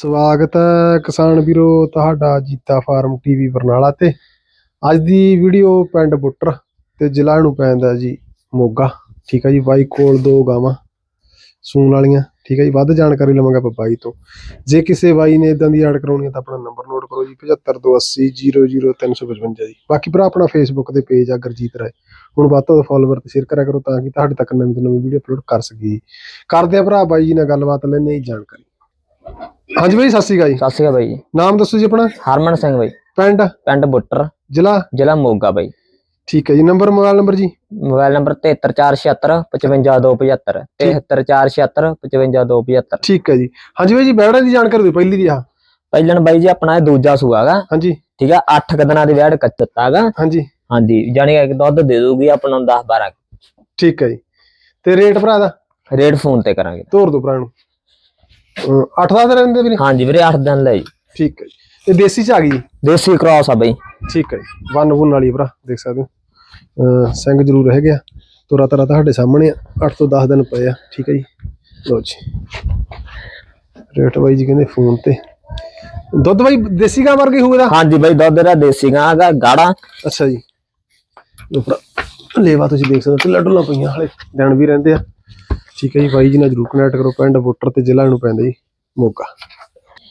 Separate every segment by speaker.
Speaker 1: ਸਵਾਗਤ ਹੈ ਕਿਸਾਨ ਵੀਰੋ, ਤੁਹਾਡਾ ਜੀਤਾ ਫਾਰਮ ਟੀਵੀ ਬਰਨਾਲਾ ਤੇ। ਅੱਜ ਦੀ ਵੀਡੀਓ ਪਿੰਡ ਬੁੱਟਰ ਤੇ ਜ਼ਿਲ੍ਹਾ ਨੂੰ ਪੈਂਦਾ ਜੀ, ਮੋਗਾ। ਠੀਕ ਹੈ ਜੀ, ਬਾਈ ਕੋਲ ਦੋ ਗਾਵਾਂ ਸੂਣ ਵਾਲੀਆਂ। ਠੀਕ ਹੈ ਜੀ, ਵੱਧ ਜਾਣਕਾਰੀ ਲਵਾਂਗਾ ਆਪਾਂ ਬਾਈ ਤੋਂ। ਜੇ ਕਿਸੇ ਬਾਈ ਨੇ ਇਦਾਂ ਦੀ ਐਡ ਕਰਾਉਣੀ ਹੈ ਤਾਂ ਆਪਣਾ ਨੰਬਰ ਨੋਟ ਕਰੋ ਜੀ 7528000355 ਜੀ। ਬਾਕੀ ਭਰਾ, ਆਪਣਾ ਫੇਸਬੁੱਕ ਤੇ ਪੇਜ ਆ, ਗੁਰਜੀਤ ਰਾਏ। ਹੁਣ ਵੱਧ ਤੋਂ ਵੱਧ ਤੇ ਸ਼ੇਅਰ ਕਰਿਆ ਕਰੋ ਤਾਂ ਕਿ ਤੁਹਾਡੇ ਤੱਕ ਨਵੀਂ ਤੋਂ ਨਵੀਂ ਵੀਡੀਓ ਅਪਲੋਡ ਕਰ ਸਕੀਏ। ਕਰਦੇ ਆ ਭਰਾ, ਬਾਈ ਜੀ ਨਾਲ ਗੱਲਬਾਤ ਲੈਣੇ ਜਾਣਕਾਰੀ। ਹਾਂਜੀ ਬਾਈ ਸਤਿ ਸ਼੍ਰੀ ਅਕਾਲ ਜੀ।
Speaker 2: ਸਤਿ ਸ਼੍ਰੀ ਅਕਾਲ ਬਾਈ ਜੀ।
Speaker 1: ਨਾਮ ਦੱਸੋ ਜੀ ਆਪਣਾ?
Speaker 2: ਹਰਮਨ ਸਿੰਘ ਬਾਈ।
Speaker 1: ਪਿੰਡ?
Speaker 2: ਪਿੰਡ ਬੁੱਟਰ।
Speaker 1: ਜ਼ਿਲ੍ਹਾ?
Speaker 2: ਜ਼ਿਲ੍ਹਾ ਮੋਗਾ ਬਾਈ।
Speaker 1: ਠੀਕ ਹੈ ਜੀ। ਨੰਬਰ ਮੋਬਾਈਲ ਨੰਬਰ ਜੀ?
Speaker 2: ਮੋਬਾਈਲ ਨੰਬਰ 7346 55275 7346 55275
Speaker 1: ਠੀਕ। ਹੈ ਜੀ। ਹਾਂਜੀ ਬਾਈ ਜੀ ਬੈੜਾ ਦੀ ਜਾਣਕਾਰੀ ਦਿਓ ਪਹਿਲੀ ਦੀ ਆ
Speaker 2: ਪਹਿਲਣ ਬਾਈ ਜੀ ਆਪਣਾ ਇਹ ਦੂਜਾ ਸੂਆਗਾ
Speaker 1: ਹਾਂਜੀ।
Speaker 2: ਠੀਕ ਆ 8 ਦਿਨਾਂ ਦੀ ਵੈੜ ਕੱਚਤਾਗਾ
Speaker 1: ਹਾਂਜੀ।
Speaker 2: ਹਾਂਜੀ ਜਾਨੀ ਕਿ ਦੁੱਧ ਦੇ ਦੂਗੀ ਆਪਾਂ ਨੂੰ 10 12
Speaker 1: ਠੀਕ ਹੈ ਜੀ। ਤੇ ਰੇਟ ਭਰਾ ਦਾ?
Speaker 2: ਰੇਟ ਫੋਨ ਤੇ ਕਰਾਂਗੇ।
Speaker 1: ਤੋਰ ਦੋ ਭਰਾ ਨੂੰ। 8 ਦਾ ਰਹਿੰਦੇ ਵੀਰੇ
Speaker 2: ਹਾਂਜੀ ਵੀਰੇ 8 ਦਿਨ ਲੈ ਜੀ
Speaker 1: ਠੀਕ ਹੈ ਜੀ। ਇਹ ਦੇਸੀ ਚ ਆ ਗਈ? ਜੀ
Speaker 2: ਦੇਸੀ ਕ੍ਰਾਸ ਆ ਬਾਈ।
Speaker 1: ਠੀਕ ਹੈ ਜੀ। ਵਨ ਵੁਨ ਵਾਲੀ ਭਰਾ ਦੇਖ ਸਕਦੇ ਹੋ। ਅਹ ਸਿੰਘ ਜ਼ਰੂਰ ਰਹਿ ਗਿਆ। ਤੋਰਾ ਤਰਾ ਤੁਹਾਡੇ ਸਾਹਮਣੇ ਆ। 8 ਤੋਂ 10 ਦਿਨ ਪਏ ਆ। ਠੀਕ ਹੈ ਜੀ। ਲੋ ਜੀ। ਰੇਟ ਬਾਈ ਜੀ ਕਹਿੰਦੇ ਫੋਨ ਤੇ। ਦੁੱਧ ਬਾਈ ਦੇਸੀ ਗਾਂ ਵਰਗੀ ਹੋਊਗਾ
Speaker 2: ਹਾਂਜੀ ਬਾਈ ਦੁੱਧ ਦਾ ਦੇਸੀ ਗਾਂ ਦਾ ਗਾੜਾ।
Speaker 1: ਅੱਛਾ ਜੀ। ਲੋ ਭਰਾ ਲੇਵਾ ਤੁਸੀਂ ਦੇਖ ਸਕਦੇ ਹੋ ਤੇ ਲੱਡੂਆਂ ਪਈਆਂ ਹਲੇ। ਦਿਨ ਵੀ ਰਹਿੰਦੇ ਆ। ਠੀਕ ਹੈ ਜੀ ਬਾਈ ਜੀ ਨਾਲ ਜਰੂਰ ਕਨੈਕਟ ਕਰੋ ਪਿੰਡ ਵੋਟਰ ਤੇ ਜ਼ਿਲ੍ਹਾ ਨੂੰ ਪੈਂਦਾ ਜੀ ਮੋਗਾ।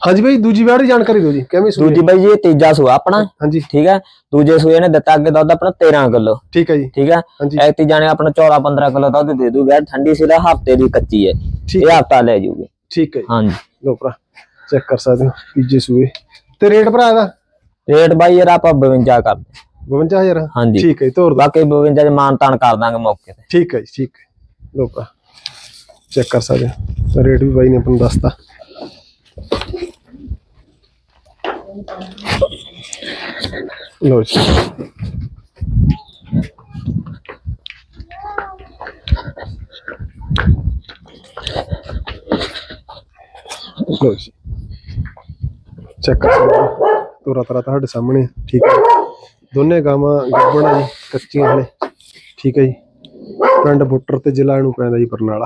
Speaker 1: ਹਾਂਜੀ ਬਾਈ ਦੂਜੀ ਵਾਰ ਦੀ ਜਾਣਕਾਰੀ ਦਿਓ ਜੀ ਕਿਵੇਂ ਸੂਈ
Speaker 2: ਦੂਜੀ ਬਾਈ ਜੀ ਇਹ ਤੀਜਾ ਸੂਆ ਆਪਣਾ
Speaker 1: ਹਾਂਜੀ।
Speaker 2: ਠੀਕ ਹੈ ਦੂਜੇ ਸੂਏ ਨੇ ਦਿੱਤਾ ਅੱਗੇ ਦੁੱਧ ਆਪਣਾ 13 ਕਿਲੋ।
Speaker 1: ਠੀਕ ਹੈ ਜੀ।
Speaker 2: ਠੀਕ ਹੈ
Speaker 1: ਹਾਂਜੀ।
Speaker 2: ਐ ਤੀ ਜਾਣੇ ਆਪਣਾ 14 15 ਕਿਲੋ ਦੁੱਧ ਦੇ ਦੂ ਵੈੜ ਠੰਡੀ ਸੀ ਦਾ ਹਫ਼ਤੇ ਦੀ ਕੱਚੀ ਹੈ ਇਹ ਹਫਤਾ ਲੈ ਜੂਗੀ।
Speaker 1: ਠੀਕ ਹੈ ਜੀ।
Speaker 2: ਹਾਂਜੀ।
Speaker 1: ਲੋ ਭਰਾ ਚੈੱਕ ਕਰ ਸਕਦੇ ਹੋ ਤੀਜੇ ਸੂਏ। ਤੇ ਰੇਟ ਭਰਾ ਇਹਦਾ?
Speaker 2: ਰੇਟ ਬਾਈ ਯਾਰ ਆਪਾਂ 52 ਕਰਦੇ
Speaker 1: 52000
Speaker 2: ਹਾਂਜੀ।
Speaker 1: ਠੀਕ ਹੈ ਤੋਰ
Speaker 2: ਬਾਕੀ 52 ਦੇ ਮਾਨ ਤਾਨ ਕਰ ਦਾਂਗੇ ਮੌਕੇ ਤੇ।
Speaker 1: ਠੀਕ ਹੈ ਜੀ ਠੀਕ ਹੈ। ਲੋ ਭਰਾ। ਚੈੱਕ ਕਰ ਸਕਦੇ ਹੋ। ਰੇਟ ਵੀ ਬਾਈ ਨੇ ਆਪਾਂ ਨੂੰ ਦੱਸਤਾ। ਲੋ ਜੀ। ਲੋ ਜੀ। ਚੈੱਕ ਕਰ ਸਕਦੇ ਹੋ। ਤੋਰਾ ਤਰਾ ਤੁਹਾਡੇ ਸਾਹਮਣੇ ਠੀਕ ਹੈ ਦੋਨੇ ਗਾਵਾਂ ਗੱਭਣ ਜੀ, ਕੱਚੀਆਂ ਹਲੇ ਠੀਕ ਹੈ ਜੀ। ਪਿੰਡ ਬੁੱਟਰ ਤੇ ਜ਼ਿਲ੍ਹਾ ਨੂੰ ਪੈਂਦਾ ਜੀ ਬਰਨਾਲਾ।